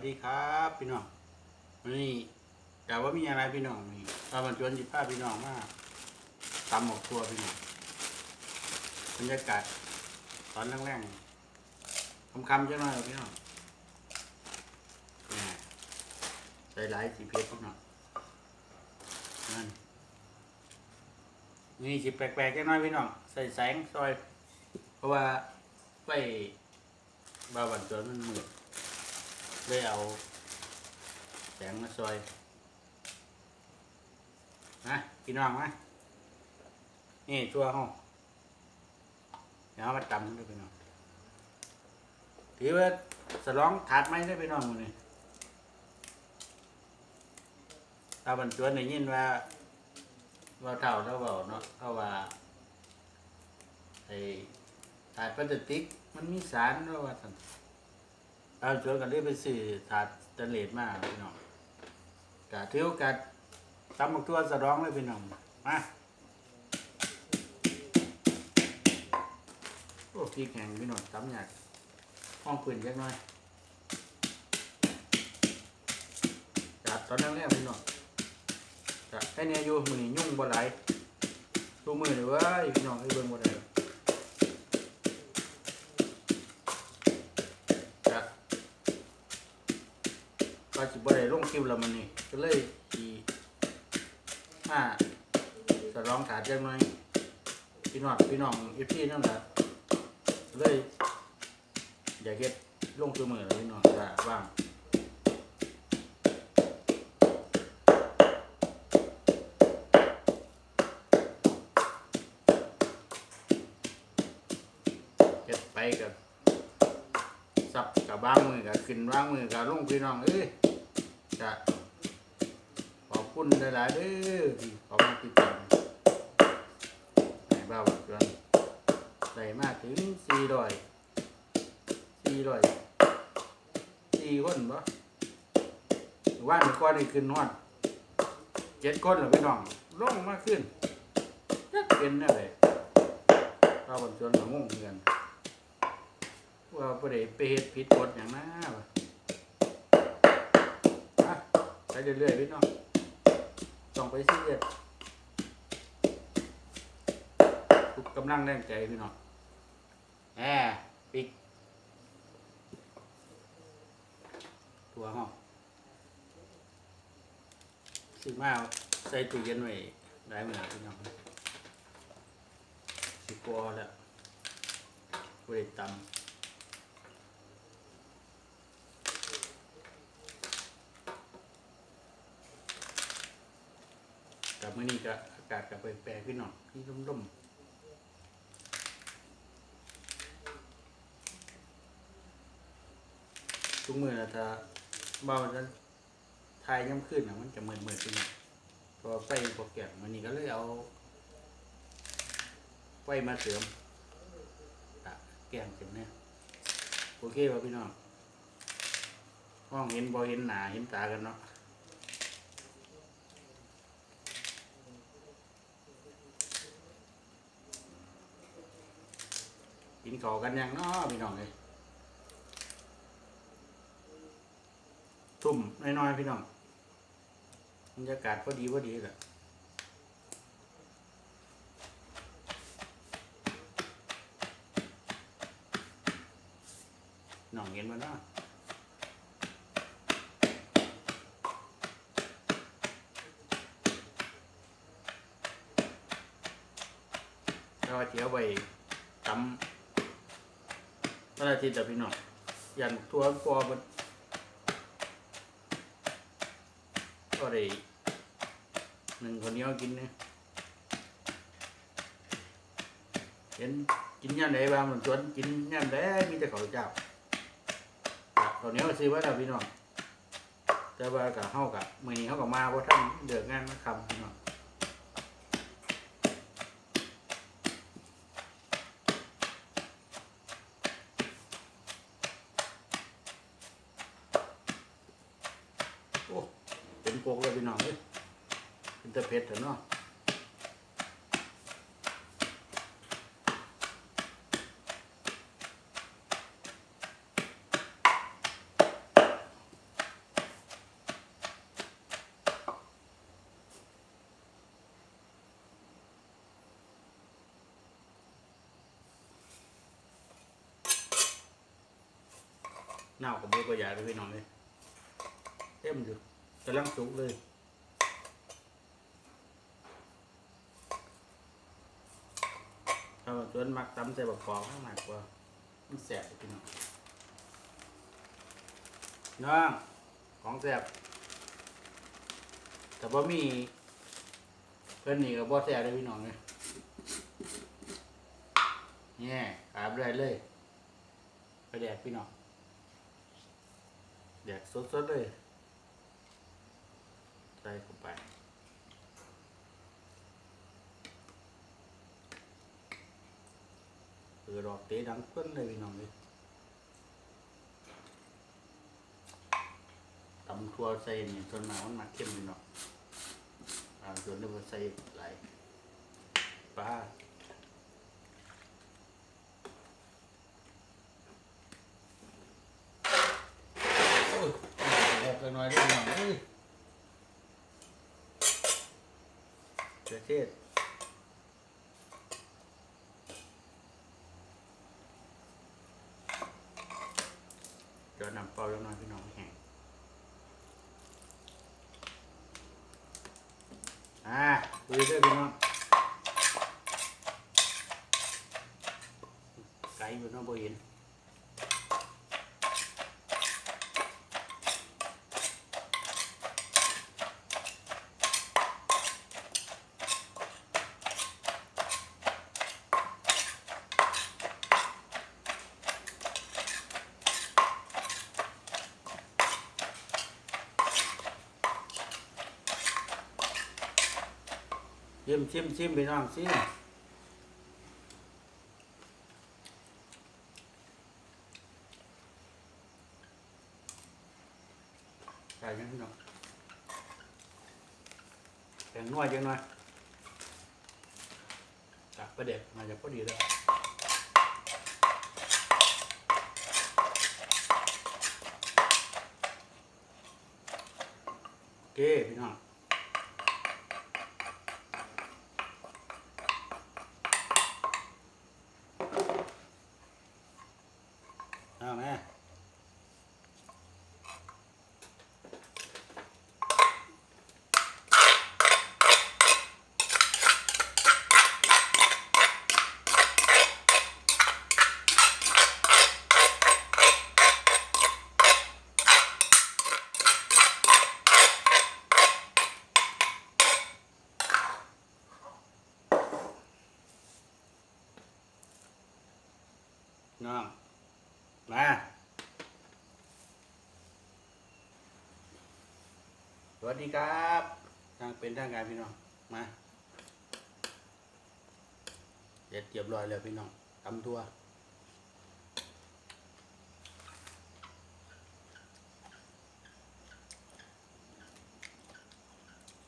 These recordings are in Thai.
สดีครับพี่น้องวันนี้แต่ว่ามีอะไรพี่น้องนี่ตาบรรจวนจิพาพี่น้องมาตำหมกตัวพี่น้องบรรยากาศตอนแรงๆคำๆจังหน่อยพี่น้องแหม่ใส่หลายสีเพชรพี่น้องนั่นนี่สิแปลกๆจังหน่อยพี่น้องใส่แสงซอย เพราะว่าไฟบาบันจวนมันมืด เลยเอาแสงมาซอยนะพี่น้องมานี่ตัวห้องเดี๋ยวมาตำด้วยพี่น้องถือว่าสลองถาดไม้ได้พี่น้องมือนี่ตาบรรจวนได้ยินว่าว่าเท่าแล้วเบาเนาะเพราะว่าไอ้ถาดพลาสติกมันมีสารแล้วว่าซั่น เอาชวนกันเรียกไปสื่อถาดสแตนเลสมากพี่น้องกะถือโอกาสตำบักทั่วสะร้องเลยพี่น้องมาโอ้พี่แข่งพี่น้องตำหยักห้องปืนจักน่อยจัดตอนแรกๆพี่น้องจัดแค่เนี้อยู่มือนี้ยุ่งบ่ไหลายดูมือเลยเว้ยพี่น้องให้เบิ่งบ่ได้หรอกจัด ก็จิบ่ได้ลงคิวแล้วมันนี่ก็เลยสีมาสะร้องถาดจังหน่อยพี่น้องพี่น้องอีพี่นั่นแหละเลยอยากเฮ็ดลงคือมือแล้วพี่น้องจะว่างเฮ็ดไปกับสับกับบ้างมือกับขึ้นบ้างมือกับลงพี่น้องเอ้ย จะขอบคุณหลายๆเด้อที่เขอมาติดตามให้เบาจนได้มากถึงสี่ร้อยสี่ร้อยสี่คนบ่ว่านก้อนนี่ขึ้นฮอดเจ็ดคนเหรอพี่น้องลงมากขึ้นจักเป็นแน่เลยเบาจนก็งงเหมือนกันว่าประเดี๋ยวไปเฮ็ดผิดกฎอย่างนั้นวะอะไป เรื่อยๆพี่น้องต้องไปซีเรียสทุกกำลังแรงใจพี่น้องแหมปิกตัวห้องซื้อมาใส่ตู้เย็นไว้ได้ไหมล่ะพี่น้องสิกลัวแล้วบริตำ มื้อนี้ก็อากาศก็แปลกๆขึ้นหน่อยที่ร่มๆทุกมือนะถ้าเบาจะทายย่ำขึ้นนะมันจะเหมืดๆขึ้นหน่อยพอไฟพอแก่มื้อนี้ก็เลยเอาไฟมาเสริมตะแกงขึ้นเนี่ยโอเคป่ะพี่น้องห้องเห็นบ่เห็นหนาเห็นตากันเนาะ กินข้าวกันยังเนาะพี่น้องเลยทุ่มน้อยๆพี่น้องบรรยากาศพอดีพอดีแหละน้องเห็นมันเนาะแล้วก็เจียวไปตำ วันอาทิตย์แต่พี่น้องยันทัวปอมันก็ได้หนึ่งคนเดียวกินเนี่ยเห็นกินย่านไหนบ้างมันชวนกินย่านไหนมีแต่ข้าเจ้าข้าวเหนียวซื้อไว้แล้วพี่น้องแต่ว่ากับเฮากับมือนี้เฮากับมาเพราะท่านเดือดงานมาคำพี่น้อง อพี่น้องเอ้ยเป็นตะเพ็ดเนาะน่ากับเบอร์ก็ใหญ่เลยพี่น้องเลยเต็มอยู่ำลังสุกเลยถ้าจนมักตำใส่บะกอกมากกว่า มันแสบพี่น้องน้องของแสบแต่ว่ามีเพื่อนนี่กับบ่แสบเลยพี่น้องเลยเนี่ยอาบได้เลยไปแดกพี่น้องแดกสดๆเลย ใส่เข้าไปเปิดออกเตะดังเพิ่อนเลยพี่น้องเลยตำทัวใส่นี่ส่วนมามันมาเข้มพี่น้องตามส่วนนี้มันใส่หลายปลาโอ้ยแดกกันหน่อยได้พี่น้อง เอ้ยเประเทศเดี๋ยวนำเปล่าแล้วน่อยพี่น้องแห้งอ่าดูด้วยพี่น้องไก่อยู่น้องบ่เห็น ชิมชิมชิมพี่น้องชิมใส่ยังพี่น้องแข็งนวดยังหน่อยจากประเด็กมาจากพอดีแล้วโอเคพี่น้อง เอาแม่น้องมา สวัสดีครับ ทางเป็นทางการพี่น้องมาเด็ดเรียบร้อยแล้วพี่น้องตำตัว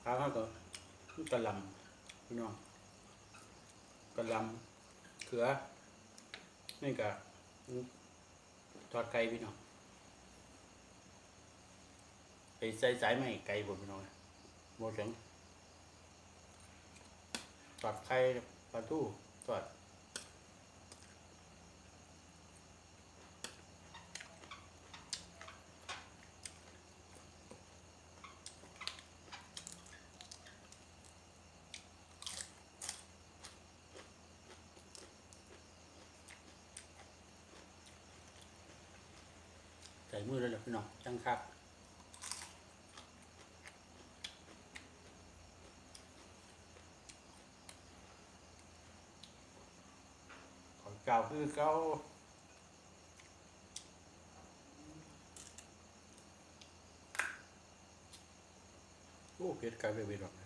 ข้าวข้าวก็กระลำพี่น้องกระลำเขือนี่กะทอดไก่พี่น้องไปใส่สายไหมไก่ผมพี่น้องโมถึงทอดไข่ปลาทูทอดใส่มือเลยแหละพี่น้องจังคักข เก่าคือเก่าโอ้เผ็ดไก่ไปไปหรอก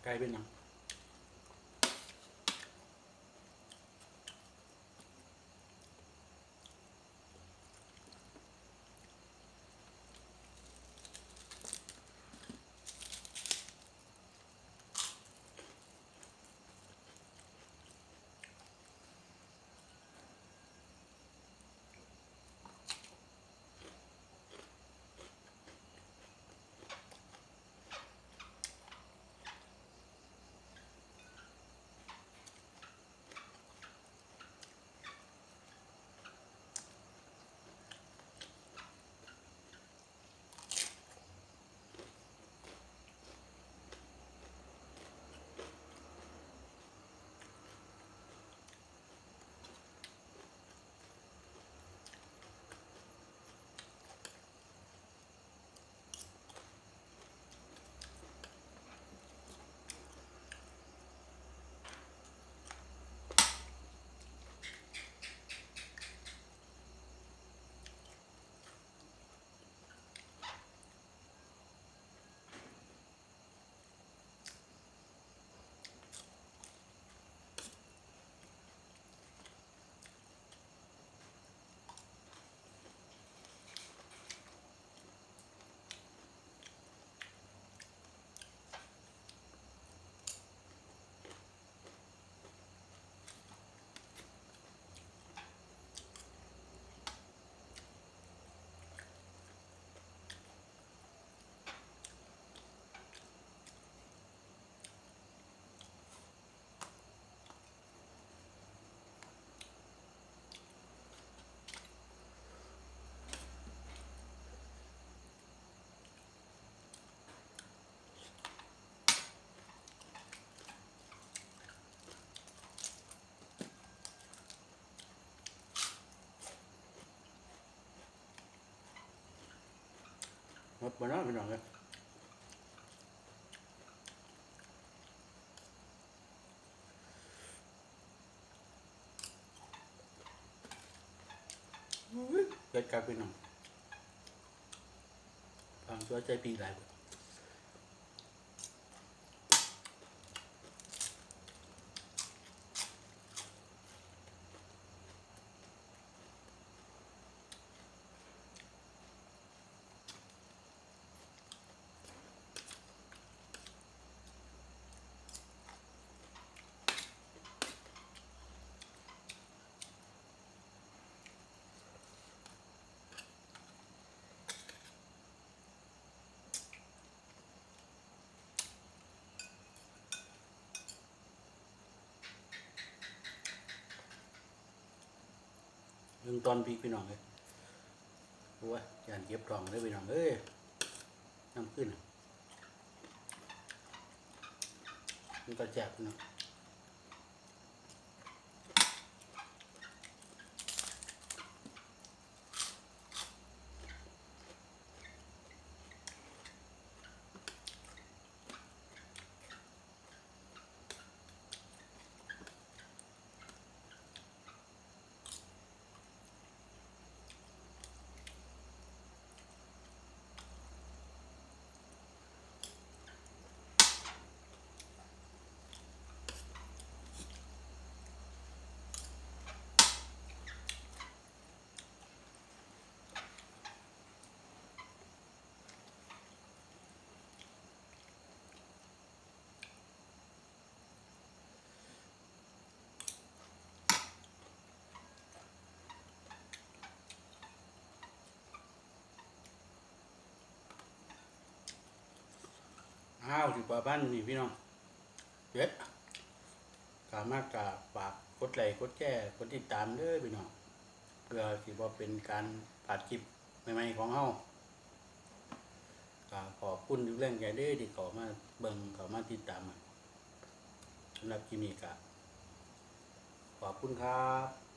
นะเอาไก่เป็นหยัง ดบ่เนาะพี่น้องเอ้ยอุ้ยเกิดกับพี่น้องฟังตัวใจปีหลายบ่เรื่งตอนพีพี่น้องเลยโอ้ยยานเก็บกล่องเลยพี่น้องเอ้ยน้ำขึ้นมันก็แจกพี่น้อง อ้าวสิบกว่าบ้านนี่พี่น้องเด็ดกามากกาฝากกดไลค์กดแชร์กดติดตามเด้อพี่น้องเพื่อสิบ่เป็นการผาดคลิปใหม่ๆของเฮาก็ขอบคุณทุกแรงใจเด้อที่เขามาเบิ่งเขามาติดตามสำหรับคลิปนี้ก็ขอบคุณครับ